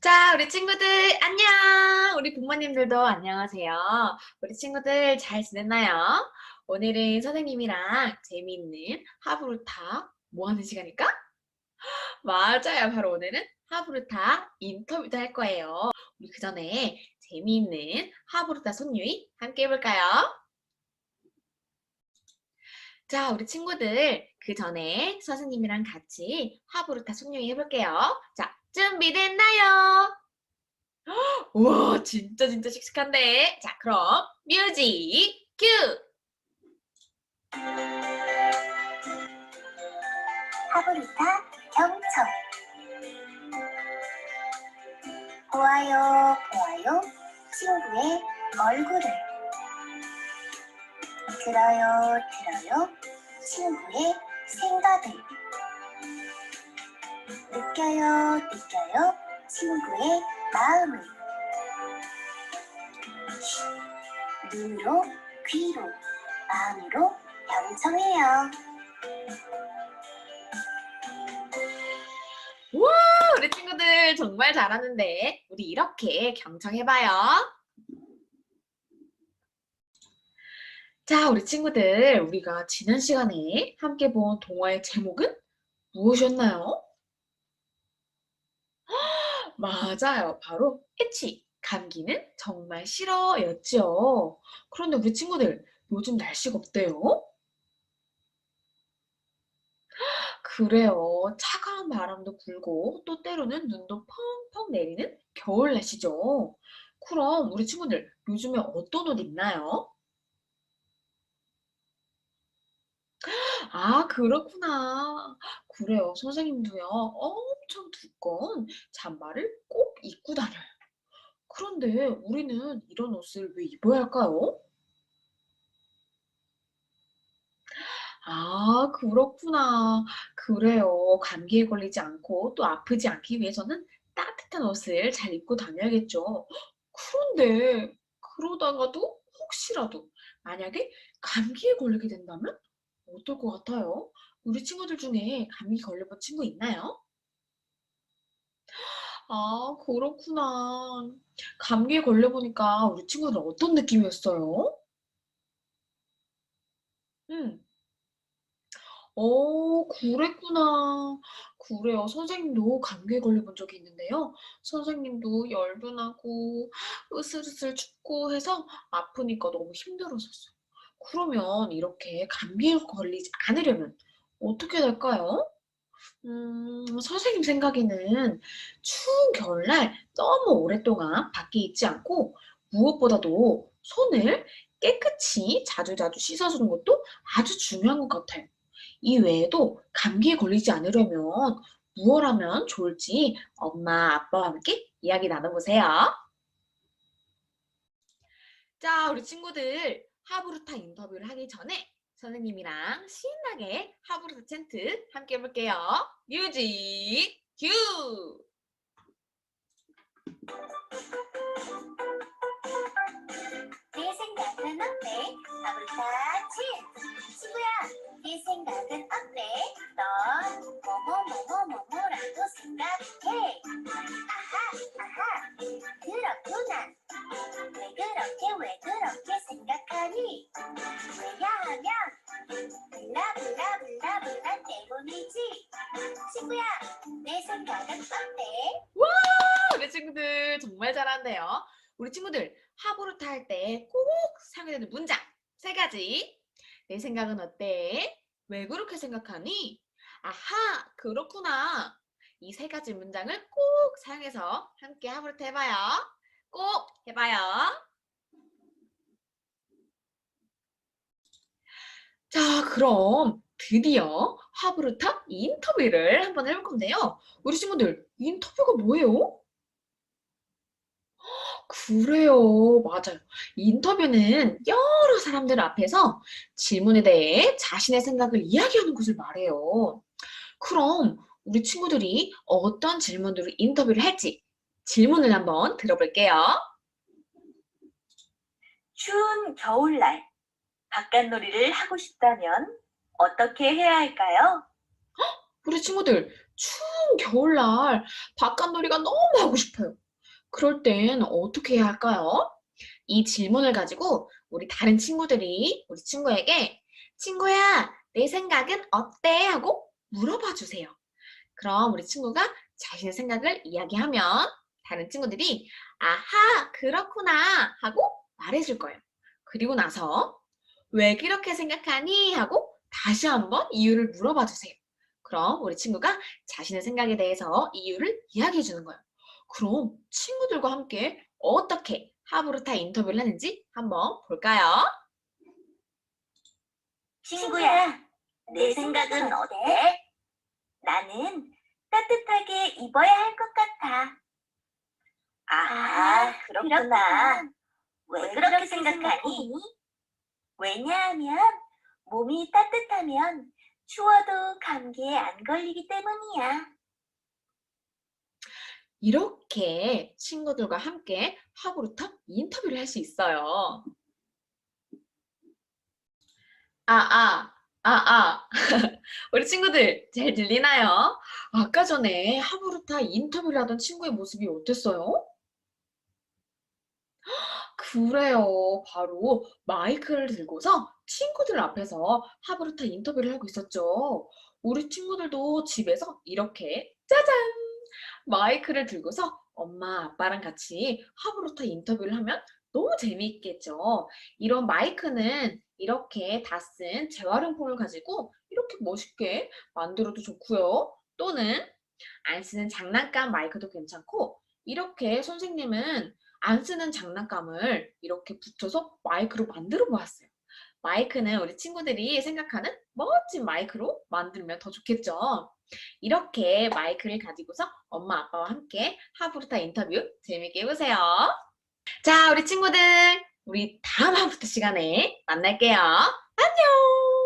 자, 우리 친구들 안녕! 우리 부모님들도 안녕하세요. 우리 친구들 잘 지냈나요? 오늘은 선생님이랑 재미있는 하부루타 뭐 하는 시간일까? 맞아요. 바로 오늘은 하부루타 인터뷰도 할 거예요. 우리 그 전에 재미있는 하부루타 손유이 함께 해볼까요? 자, 우리 친구들 그 전에 선생님이랑 같이 하부루타 손유이 해볼게요. 자, 준비됐나요? 우와, 진짜 진짜 씩씩한데. 자, 그럼 뮤직 큐! 하브리타 경청 보아요 보아요 친구의 얼굴을 들어요 들어요 친구의 생각을 느껴요 느껴요 친구의 마음을 쉿, 눈으로 귀로 마음으로 경청해요. 우와, 우리 친구들 정말 잘하는데. 우리 이렇게 경청해봐요. 자, 우리 친구들, 우리가 지난 시간에 함께 본 동화의 제목은 무엇이었나요? 맞아요. 바로 해치, 감기는 정말 싫어였죠. 그런데 우리 친구들, 요즘 날씨가 어때요? 그래요. 차가운 바람도 불고 또 때로는 눈도 펑펑 내리는 겨울 날씨죠. 그럼 우리 친구들 요즘에 어떤 옷 입나요? 아, 그렇구나. 그래요. 선생님도요. 엄청 두꺼운 잠바를 꼭 입고 다녀요. 그런데 우리는 이런 옷을 왜 입어야 할까요? 아, 그렇구나. 그래요. 감기에 걸리지 않고 또 아프지 않기 위해서는 따뜻한 옷을 잘 입고 다녀야겠죠. 그런데 그러다가도 혹시라도 만약에 감기에 걸리게 된다면 어떨 것 같아요? 우리 친구들 중에 감기 걸려본 친구 있나요? 아, 그렇구나. 감기에 걸려보니까 우리 친구들은 어떤 느낌이었어요? 음. 어, 그랬구나. 그래요. 선생님도 감기에 걸려본 적이 있는데요. 선생님도 열도 나고 으슬으슬 춥고 해서 아프니까 너무 힘들었었어요. 그러면 이렇게 감기에 걸리지 않으려면 어떻게 될까요? 음, 선생님 생각에는 추운 겨울날 너무 오랫동안 밖에 있지 않고 무엇보다도 손을 깨끗이 자주자주 씻어주는 것도 아주 중요한 것 같아요. 이 외에도 감기에 걸리지 않으려면 무엇 하면 좋을지 엄마, 아빠와 함께 이야기 나눠보세요. 자, 우리 친구들 하부루타 인터뷰를 하기 전에 선생님이랑 신나게 하부루타 챈트 함께 해볼게요. 뮤직 큐! 생각하니? 왜냐하면 블라블라블라블라 때문이지 친구야 내 생각은 어때? 와, 우리 친구들 정말 잘한대요. 우리 친구들 하부루타 할때 꼭 사용해야 되는 문장 세 가지. 내 생각은 어때? 왜 그렇게 생각하니? 아하, 그렇구나. 이 세 가지 문장을 꼭 사용해서 함께 하부루타 해봐요. 꼭 해봐요. 자, 그럼 드디어 하부루타 인터뷰를 한번 해볼 건데요. 우리 친구들, 인터뷰가 뭐예요? 그래요. 맞아요. 인터뷰는 여러 사람들 앞에서 질문에 대해 자신의 생각을 이야기하는 것을 말해요. 그럼 우리 친구들이 어떤 질문으로 인터뷰를 할지 질문을 한번 들어볼게요. 추운 겨울날 바깥놀이를 하고 싶다면 어떻게 해야 할까요? 우리 친구들 추운 겨울날 바깥놀이가 너무 하고 싶어요. 그럴 땐 어떻게 해야 할까요? 이 질문을 가지고 우리 다른 친구들이 우리 친구에게 친구야, 내 생각은 어때? 하고 물어봐 주세요. 그럼 우리 친구가 자신의 생각을 이야기하면 다른 친구들이 아하, 그렇구나 하고 말해줄 거예요. 그리고 나서 왜 그렇게 생각하니? 하고 다시 한번 이유를 물어봐 주세요. 그럼 우리 친구가 자신의 생각에 대해서 이유를 이야기해 주는 거예요. 그럼 친구들과 함께 어떻게 하부르타 인터뷰를 하는지 한번 볼까요? 친구야, 내 생각은 어때? 나는 따뜻하게 입어야 할 것 같아. 아, 그렇구나. 왜 그렇게 생각하니? 왜냐하면 몸이 따뜻하면 추워도 감기에 안 걸리기 때문이야. 이렇게 친구들과 함께 하부르타 인터뷰를 할 수 있어요. 아, 아, 아, 아. 우리 친구들 잘 들리나요? 아까 전에 하부르타 인터뷰를 하던 친구의 모습이 어땠어요? 그래요. 바로 마이크를 들고서 친구들 앞에서 하부르타 인터뷰를 하고 있었죠. 우리 친구들도 집에서 이렇게 짜잔! 마이크를 들고서 엄마, 아빠랑 같이 하부르타 인터뷰를 하면 너무 재미있겠죠. 이런 마이크는 이렇게 다 쓴 재활용품을 가지고 이렇게 멋있게 만들어도 좋고요. 또는 안 쓰는 장난감 마이크도 괜찮고 이렇게 선생님은 안 쓰는 장난감을 이렇게 붙여서 마이크로 만들어 보았어요. 마이크는 우리 친구들이 생각하는 멋진 마이크로 만들면 더 좋겠죠. 이렇게 마이크를 가지고서 엄마 아빠와 함께 하부르타 인터뷰 재밌게 해보세요. 자, 우리 친구들, 우리 다음 하부르타 시간에 만날게요. 안녕!